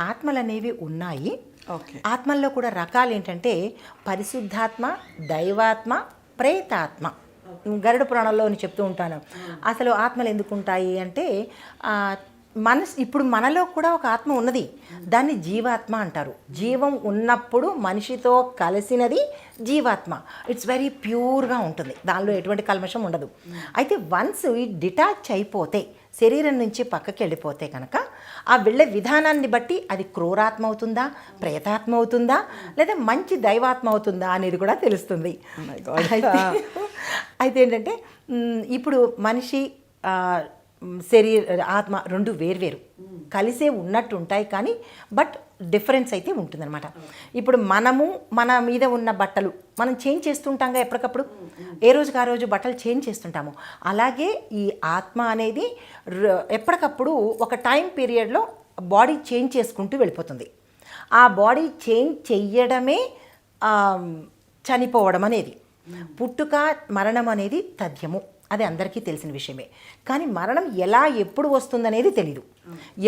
ఆత్మలు అనేవి ఉన్నాయి. ఓకే. ఆత్మల్లో కూడా రకాలు ఏంటంటే పరిశుద్ధాత్మ దైవాత్మ ప్రేతాత్మ. గరుడ పురాణంలో చెప్తూ ఉంటాను. అసలు ఆత్మలు ఎందుకు ఉంటాయి అంటే మనస్ ఇప్పుడు మనలో కూడా ఒక ఆత్మ ఉన్నది. దాన్ని జీవాత్మ అంటారు. జీవం ఉన్నప్పుడు మనిషితో కలిసినది జీవాత్మ. ఇట్స్ వెరీ ప్యూర్గా ఉంటుంది. దానిలో ఎటువంటి కల్మషం ఉండదు. అయితే వన్స్ ఈ డిటాచ్ అయిపోతే శరీరం నుంచి పక్కకి వెళ్ళిపోతే కనుక ఆ వెళ్ళే విధానాన్ని బట్టి అది క్రూరాత్మ అవుతుందా ప్రేతాత్మ అవుతుందా లేదా మంచి దైవాత్మ అవుతుందా అనేది కూడా తెలుస్తుంది. God. అయితే ఏంటంటే ఇప్పుడు మనిషి శరీర ఆత్మ రెండు వేర్వేరు. కలిసే ఉన్నట్టు ఉంటాయి కానీ బట్ డిఫరెన్స్ అయితే ఉంటుందన్నమాట. ఇప్పుడు మనము మన మీద ఉన్న బట్టలు మనం చేంజ్ చేస్తుంటాంగా ఎప్పటికప్పుడు? ఏ రోజుకి ఆ రోజు బట్టలు చేంజ్ చేస్తుంటాము. అలాగే ఈ ఆత్మ అనేది ర- ఎప్పటికప్పుడు ఒక టైం పీరియడ్లో బాడీ చేంజ్ చేసుకుంటూ వెళ్ళిపోతుంది. ఆ బాడీ చేంజ్ చెయ్యడమే చనిపోవడం అనేది. పుట్టుక మరణం అనేది తథ్యము. అది అందరికీ తెలిసిన విషయమే. కానీ మరణం ఎలా ఎప్పుడు వస్తుందనేది తెలీదు.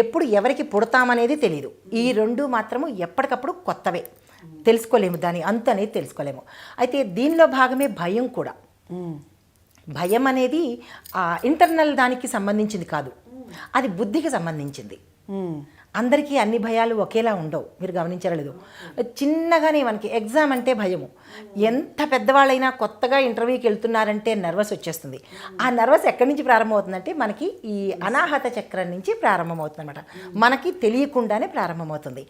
ఎప్పుడు ఎవరికి పుడతామనేది తెలీదు. ఈ రెండు మాత్రము ఎప్పటికప్పుడు కొత్తవే. తెలుసుకోలేము దాని అంత అనేది తెలుసుకోలేము. అయితే దీనిలో భాగమే భయం కూడా. భయం అనేది ఇంటర్నల్ దానికి సంబంధించింది కాదు. అది బుద్ధికి సంబంధించింది. అందరికీ అన్ని భయాలు ఒకేలా ఉండవు. మీరు గమనించలేదు చిన్నగానే మనకి ఎగ్జామ్ అంటే భయము. ఎంత పెద్దవాళ్ళైనా కొత్తగా ఇంటర్వ్యూకి వెళ్తున్నారంటే నర్వస్ వచ్చేస్తుంది. ఆ నర్వస్ ఎక్కడి నుంచి ప్రారంభమవుతుందంటే మనకి ఈ అనాహత చక్రం నుంచి ప్రారంభమవుతుంది అనమాట మనకి తెలియకుండానే ప్రారంభమవుతుంది.